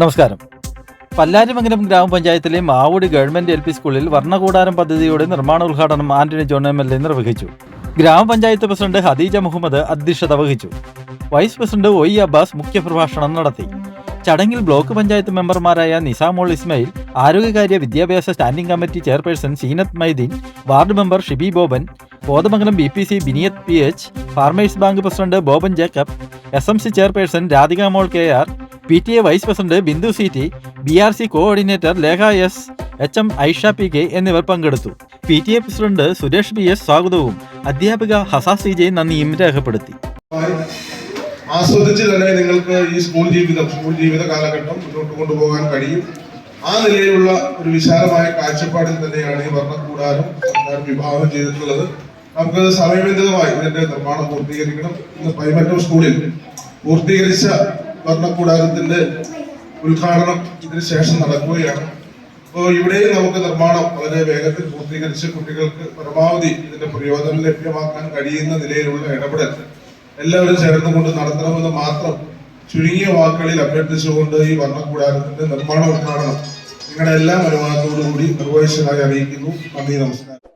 നമസ്കാരം. പല്ലാരിമംഗലം ഗ്രാമപഞ്ചായത്തിലെ മാവൂടി government L P സ്കൂളിൽ വർണകൂടാരം പദ്ധതിയുടെ നിർമ്മാണ ഉദ്ഘാടനം Antony John M L A നിർവഹിച്ചു. ഗ്രാമപഞ്ചായത്ത് പ്രസിഡന്റ് ഹദീജ മുഹമ്മദ് അധ്യക്ഷത വഹിച്ചു. വൈസ് പ്രസിഡന്റ് ഒയ് അബ്ബാസ് മുഖ്യപ്രഭാഷണം നടത്തി. ചടങ്ങിൽ ബ്ലോക്ക് പഞ്ചായത്ത് മെമ്പർമാരായ നിസാമോൾ ഇസ്മയിൽ ആരോഗ്യകാര്യ വിദ്യാഭ്യാസ standing committee chairperson Seenath Mydeen ward member Shibi Boban Kothamangalam B P C Biniyath P H farmers bank president Boban Jacob S M C chairperson Radhika Mol K R P T A vice president Bindu C T B R C coordinator Lekha S H M Aisha P K എന്നിവർ പങ്കെടുത്തു. P T A president Suresh B S സ്വാഗതവും അധ്യാപിക ഹസ C J നന്ദിയും രേഖപ്പെടുത്തി. ആസ്വദിച്ച് തന്നെ നിങ്ങൾക്ക് ഈ സ്കൂൾ ജീവിതം സ്കൂൾ ജീവിത കാലഘട്ടം മുന്നോട്ട് കൊണ്ടുപോകാൻ കഴിയും. ആ നിലയിലുള്ള ഒരു വിശാലമായ കാഴ്ചപ്പാടിൽ തന്നെയാണ് ഈ വർണക്കൂടാരം സർക്കാർ വിഭാവനം ചെയ്തിട്ടുള്ളത്. നമുക്ക് സമയബന്ധിതമായി ഇതിന്റെ നിർമ്മാണം പൂർത്തീകരിക്കണം. ഇന്ന് പൈമറ്റം സ്കൂളിൽ പൂർത്തീകരിച്ച വർണക്കൂടാരത്തിന്റെ ഉദ്ഘാടനം ഇതിന് ശേഷം നടക്കുകയാണ്. അപ്പോൾ ഇവിടെയും നമുക്ക് നിർമ്മാണം വളരെ വേഗത്തിൽ പൂർത്തീകരിച്ച് കുട്ടികൾക്ക് പരമാവധി ഇതിന്റെ പ്രയോജനം ലഭ്യമാക്കാൻ കഴിയുന്ന നിലയിലുള്ള ഇടപെടൽ എല്ലാവരും ചേർന്നുകൊണ്ട് നടത്തണമെന്ന് മാത്രം ചുരുങ്ങിയ വാക്കുകളിൽ അഭ്യർത്ഥിച്ചുകൊണ്ട് ഈ ഭരണകൂടാരത്തിന്റെ നിർമ്മാണ ഉദ്ഘാടനം നിങ്ങളുടെ എല്ലാ അനുവാദത്തോടു കൂടി നിർവഹിച്ചതായി അറിയിക്കുന്നു. നന്ദി നമസ്കാരം.